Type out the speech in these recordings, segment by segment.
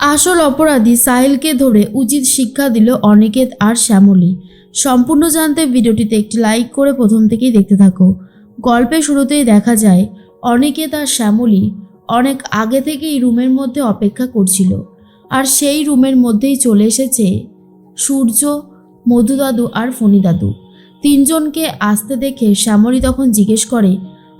আসল অপরাধী সাহিলকে ধরে উচিত শিক্ষা দিল অনিকেত আর শ্যামলী। সম্পূর্ণ জানতে ভিডিওটিতে একটি লাইক করে প্রথম থেকেই দেখতে থাকো। গল্পের শুরুতেই দেখা যায়, অনিকেত আর শ্যামলী অনেক আগে থেকেই রুমের মধ্যে অপেক্ষা করছিল। আর সেই রুমের মধ্যেই চলে এসেছে সূর্য মধু দাদু আর ফণি দাদু তিনজনকে আসতে দেখে শ্যামলী তখন জিজ্ঞেস করে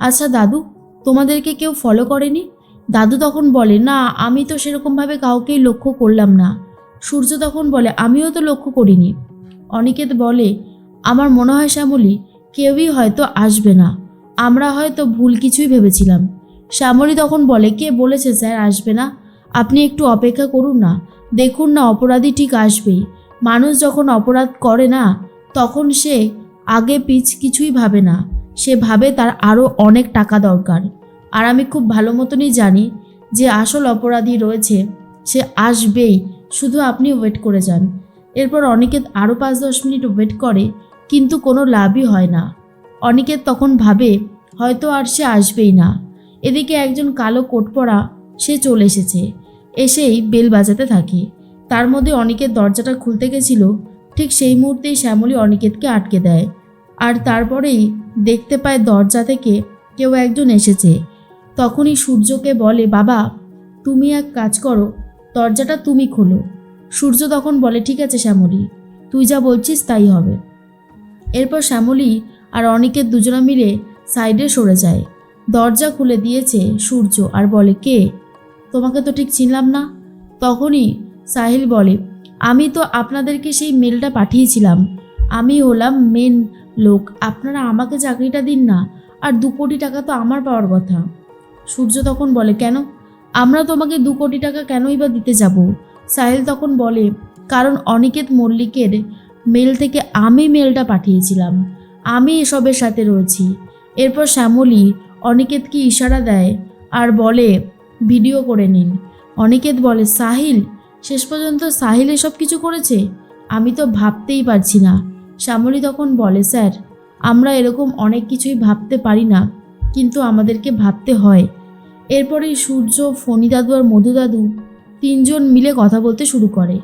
আচ্ছা দাদু, তোমাদেরকে কেউ ফলো করেনি? দাদু তখন বলে, না, আমি তো সেরকমভাবে কাউকেই লক্ষ্য করলাম না। সূর্য তখন বলে, আমিও তো লক্ষ্য করিনি। অনিকেত বলে, আমার মনে হয় শ্যামলী, কেউই হয়তো আসবে না। আমরা হয়তো ভুল কিছুই ভেবেছিলাম। শ্যামলী তখন বলে, কে বলেছে স্যার আসবে না? আপনি একটু অপেক্ষা করুন না। দেখুন না, অপরাধী ঠিক আসবেই। মানুষ যখন অপরাধ করে না, তখন সে আগে পিছ কিছুই ভাবে না। সে ভাবে তার আরও অনেক টাকা দরকার। আর আমি খুব ভালো মতনই জানি যে আসল অপরাধী রয়েছে, সে আসবেই, শুধু আপনি ওয়েট করে যান। এরপর অনিকেত আরও পাঁচ দশ মিনিট ওয়েট করে, কিন্তু কোনো লাভই হয় না। অনিকেত তখন ভাবে, হয়তো আর সে আসবেই না। এদিকে একজন কালো কোট পরা সে চলে এসেছে। এসেই বেল বাজাতে থাকে। তার মধ্যে অনিকেত দরজাটা খুলতে গেছিল, ঠিক সেই মুহূর্তেই শ্যামলী অনিকেতকে আটকে দেয়। আর তারপরেই দেখতে পায় দরজা থেকে কেউ একজন এসেছে। তখনই সূর্যকে বলে, বাবা, তুমি এক কাজ করো, দরজাটা তুমি খোলো। সূর্য তখন বলে, ঠিক আছে শ্যামলী, তুই যা বলছিস তাই হবে। এরপর শ্যামলী আর অনিকেত দুজনা মিলে সাইডে সরে যায়। দরজা খুলে দিয়েছে সূর্য আর বলে, কে? তোমাকে তো ঠিক চিনলাম না? তখনই সাহিল বলে, আমি তো আপনাদেরকে সেই মেলটা পাঠিয়েছিলাম। আমি হলাম মেন লোক, আপনারা আমাকে চাকরিটা দিন না, আর দু কোটি টাকা তো আমার পাওয়ার কথা। সূর্য তখন বলে, কেন? আমরা তোমাকে দু কোটি টাকা কেনই বা দিতে যাব? সাহিল তখন বলে, কারণ অনিকেত মল্লিকের মেল থেকে আমি মেলটা পাঠিয়েছিলাম। আমি এসবের সাথে রয়েছি। এরপর শ্যামলী অনিকেতকে ইশারা দেয় আর বলে, ভিডিও করে নিন। অনিকেত বলে, সাহিল, শেষ পর্যন্ত সাহিল এসব কিছু করেছে? আমি তো ভাবতেই পারছি না। শ্যামলী তখন বলে, স্যার, আমরা এরকম অনেক কিছুই ভাবতে পারি না। কিন্তু আমাদেরকে ভাবতে হয়। এরপরেই সূর্য ফণি দাদু আর মধু দাদু তিনজন মিলে কথা বলতে শুরু করে।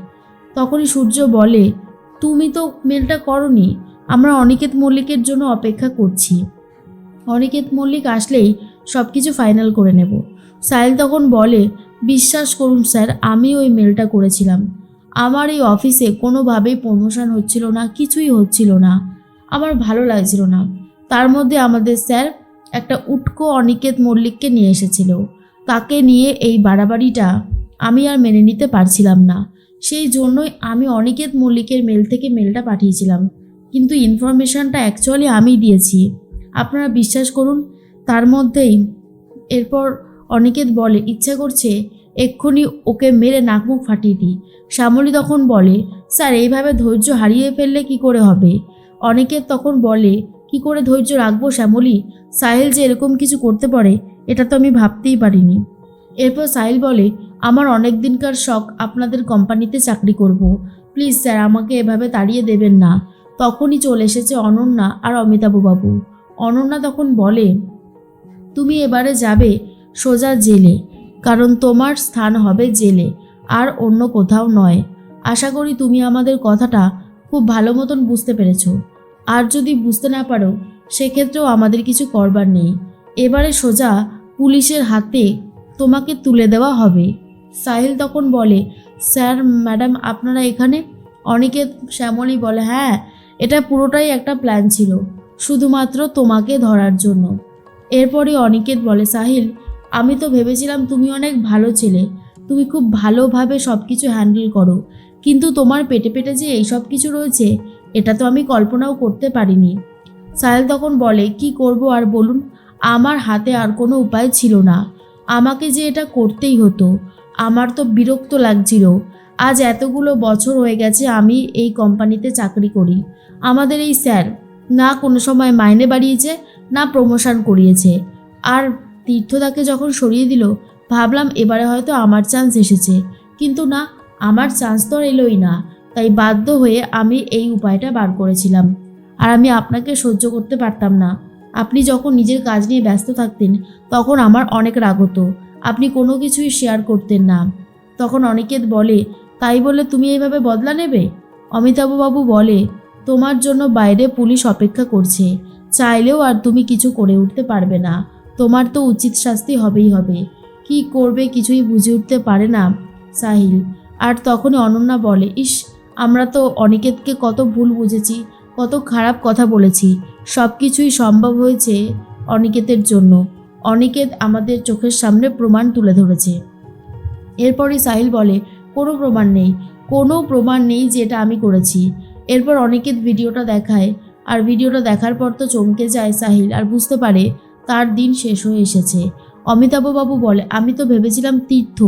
তখনই সূর্য বলে, তুমি তো মেলটা করনি, আমরা অনিকেত মল্লিকের জন্য অপেক্ষা করছি। অনিকেত মল্লিক আসলেই সব কিছু ফাইনাল করে নেব। সাহিল তখন বলে, বিশ্বাস করুন স্যার, আমি ওই মেলটা করেছিলাম। আমার এই অফিসে কোনোভাবেই প্রমোশন হচ্ছিল না, কিছুই হচ্ছিল না। আমার ভালো লাগছিল না। তার মধ্যে আমাদের স্যার একটা উটকো অনিকেত মল্লিককে নিয়ে এসেছিল। তাকে নিয়ে এই বাড়াবাড়িটা আমি আর মেনে নিতে পারছিলাম না। সেই জন্যই আমি অনিকেত মল্লিকের মেল থেকে মেলটা পাঠিয়েছিলাম। কিন্তু ইনফরমেশনটা অ্যাকচুয়ালি আমিই দিয়েছি। আপনারা বিশ্বাস করুন, তার মধ্যেই এরপর অনিকেত বলে, ইচ্ছা করছে এক্ষুনি ওকে মেরে নাকমুখ ফাটিয়ে দিই। শ্যামলী তখন বলে, স্যার, এইভাবে ধৈর্য হারিয়ে ফেললে কি করে হবে? অনিকেত তখন বলে কি করে ধৈর্য রাখব শ্যামলী? সাহিল যে এরকম কিছু করতে পারে, এটা তো আমি ভাবতেই পারিনি। এরপর সাহিল বলে, আমার অনেক দিনকার শখ আপনাদের কোম্পানিতে চাকরি করব। প্লিজ স্যার, আমাকে এভাবে তাড়িয়ে দেবেন না। তখনই চলে এসেছে অনন্যা আর অমিতাভবাবু। অনন্যা তখন বলে, তুমি এবারে যাবে সোজা জেলে, কারণ তোমার স্থান হবে জেলে, আর অন্য কোথাও নয়। আশা করি তুমি আমাদের কথাটা খুব ভালো মতন বুঝতে পেরেছ। আর যদি বুঝতে না পারো, সেক্ষেত্রেও আমাদের কিছু করবার নেই। এবারে সোজা পুলিশের হাতে তোমাকে তুলে দেওয়া হবে। সাহিল তখন বলে, স্যার, ম্যাডাম, আপনারা এখানে? অনিকেত শ্যামলী বলে হ্যাঁ এটা পুরোটাই একটা প্ল্যান ছিল, শুধুমাত্র তোমাকে ধরার জন্য। এরপরে অনিকেত বলে, সাহিল, আমি তো ভেবেছিলাম তুমি অনেক ভালো ছেলে, তুমি খুব ভালোভাবে সব কিছু হ্যান্ডেল করো, কিন্তু তোমার পেটে পেটে যে এই সব কিছু রয়েছে এটা তো আমি কল্পনাও করতে পারিনি। সাহেল তখন বলে, কি করব আর বলুন, আমার হাতে আর কোনো উপায় ছিল না। আমাকে যে এটা করতেই হতো, আমার তো বিরক্ত লাগছিল। আজ এতগুলো বছর হয়ে গেছে আমি এই কোম্পানিতে চাকরি করি। আমাদের এই স্যার না কোনো সময় মাইনে বাড়িয়েছে, না প্রমোশন করিয়েছে। আর তীর্থদাকে যখন সরিয়ে দিল, ভাবলাম এবারে হয়তো আমার চান্স এসেছে। কিন্তু না, আমার চান্স তো এলোই না। তাই বাধ্য হয়ে আমি এই উপায়টা বার করেছিলাম। আর আমি আপনাকে সহ্য করতে পারতাম না। আপনি যখন নিজের কাজ নিয়ে ব্যস্ত থাকতেন, তখন আমার অনেক রাগ হতো। আপনি কোনো কিছুই শেয়ার করতেন না। তখন অনিকেত বলে, তাই বলে তুমি এইভাবে বদলা নেবে? অমিতাভবাবু বলে, তোমার জন্য বাইরে পুলিশ অপেক্ষা করছে। চাইলেও আর তুমি কিছু করে উঠতে পারবে না। তোমার তো উচিত শাস্তি হবেই হবে। কি করবে কিছুই বুঝে উঠতে পারে না সাহিল। আর তখনই অনন্যা বলে, ইস আমরা তো অনিকেতকে কত ভুল বুঝেছি, কত খারাপ কথা বলেছি সব কিছুই সম্ভব হয়েছে অনিকেতের জন্য। অনিকেত আমাদের চোখের সামনে প্রমাণ তুলে ধরেছে। এরপরই সাহিল বলে, কোনো প্রমাণ নেই, কোনো প্রমাণ নেই যে এটা আমি করেছি। এরপর অনিকেত ভিডিওটা দেখায়, আর ভিডিওটা দেখার পর তো চমকে যায় সাহিল, আর বুঝতে পারে তার দিন শেষ হয়ে এসেছে। অমিতাভবাবু বলে, আমি তো ভেবেছিলাম তীর্থ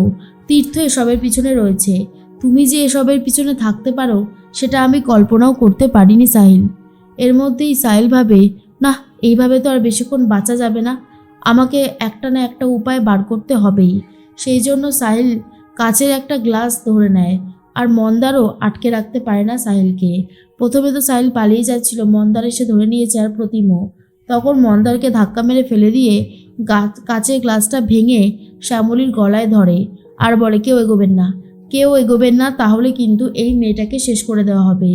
তীর্থ এসবের পিছনে রয়েছে। তুমি যে এসবের পিছনে থাকতে পারো, সেটা আমি কল্পনাও করতে পারিনি, সাহিল। এর মধ্যেই সাহিল ভাবে না এইভাবে তো আর বেশিক্ষণ বাঁচা যাবে না। আমাকে একটা না একটা উপায় বার করতে হবেই। সেই জন্য সাহিল কাচের একটা গ্লাস ধরে নেয় আর মন্দারও আটকে রাখতে পারে না সাহিলকে। প্রথমে তো সাহিল পালিয়ে যাচ্ছিল, মন্দার এসে ধরে নিয়েছে আর প্রতিমও। তখন মন্দারকে ধাক্কা মেরে ফেলে দিয়ে গা- কাচের গ্লাসটা ভেঙে শ্যামলীর গলায় ধরে আর বলে, কেউ এগোবেন না। কেউ এগোবেন না, তাহলে কিন্তু এই মেয়েটাকে শেষ করে দেওয়া হবে।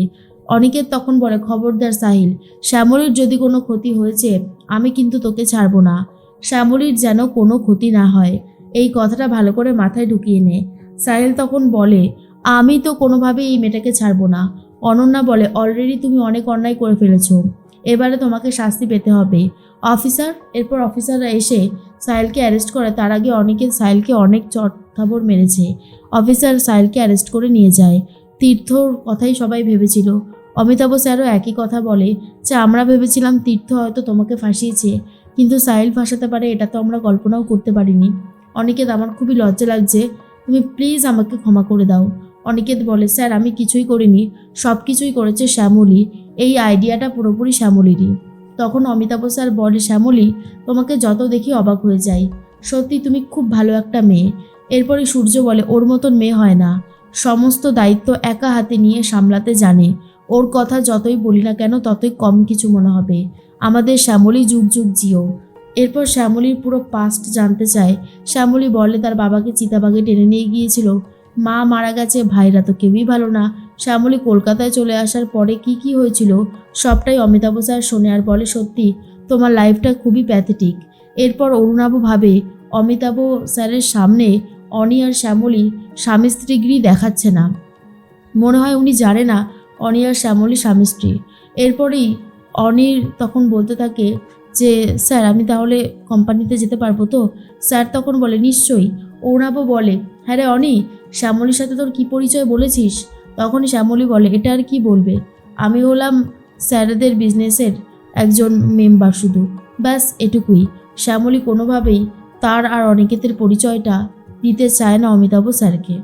অনেকের তখন বলে, খবরদার সাহিল, শ্যামলীর যদি কোনো ক্ষতি হয়েছে, আমি কিন্তু তোকে ছাড়বো না। শ্যামলীর যেন কোনো ক্ষতি না হয়। এই কথাটা ভালো করে মাথায় ঢুকিয়ে নে। সাহিল তখন বলে, আমি তো কোনোভাবেই এই মেয়েটাকে ছাড়বো না। অনন্যা বলে, অলরেডি তুমি অনেক অন্যায় করে ফেলেছ। এবারে তোমাকে শাস্তি পেতে হবে। অফিসার, এরপর অফিসাররা এসে সাহিলকে অ্যারেস্ট করে। তার আগে অনেকে সাহিলকে অনেক চটথাবড় মেরেছে। অফিসার সাহিলকে অ্যারেস্ট করে নিয়ে যায়। তীর্থর কথাই সবাই ভেবেছিল। অমিতাভ স্যারও একই কথা বলে যে, আমরা ভেবেছিলাম তীর্থ হয়তো তোমাকে ফাঁসিয়েছে, কিন্তু সাহিল ফাঁসাতে পারে এটা তো আমরা কল্পনাও করতে পারিনি। অনিকেত, আমার খুবই লজ্জা লাগছে। তুমি প্লিজ আমাকে ক্ষমা করে দাও। অনিকেত বলে, স্যার, আমি কিছুই করিনি। সব কিছুই করেছে শ্যামলী। এই আইডিয়াটা পুরোপুরি শ্যামলীরই। তখন অমিতাভ স্যার বলে, শ্যামলী, তোমাকে যত দেখি অবাক হয়ে যায় সত্যি, তুমি খুব ভালো একটা মেয়ে। এরপরে সূর্য বলে, ওর মতন মেয়ে হয় না। সমস্ত দায়িত্ব একা হাতে নিয়ে সামলাতে জানে। ওর কথা যতই বলি না কেন, ততই কম কিছু মনে হবে। আমাদের শ্যামলী যুগ যুগ জিও। এরপর শ্যামলীর পুরো পাস্ট জানতে চায়। শ্যামলী বলে, তার বাবাকে চিতাবাগে টেনে নিয়ে গিয়েছিল। মা মারা গেছে, ভাইরা তো কেউই ভালো না। শ্যামলী কলকাতায় চলে আসার পরে কি কি হয়েছিল, সবটাই অমিতাভ স্যার শোনে আর বলে, সত্যি, তোমার লাইফটা খুবই প্যাথেটিক এরপর অরুণাভ ভাবে, অমিতাভ স্যারের সামনে অনি আর শ্যামলী স্বামী স্ত্রীগিরি দেখাচ্ছে না। মনে হয় উনি জানে না অনি আর শ্যামলী স্বামী স্ত্রী। এরপরেই অনির তখন বলতে থাকে যে, স্যার, আমি তাহলে কোম্পানিতে যেতে পারব তো? স্যার তখন বলে, নিশ্চয়ই। অরুণাভ বলে হ্যাঁ রে অনি, শ্যামলীর সাথে তোর কি পরিচয় বলেছিস? তখন শ্যামলী বলে, এটা আর কি বলবে? আমি হলাম স্যারেদের বিজনেসের একজন মেম্বার শুধু। ব্যাস, এটুকুই। শ্যামলী কোনোভাবেই তার আর অনিকেতের পরিচয়টা দিতে চায় না অমিতাভ স্যারকে।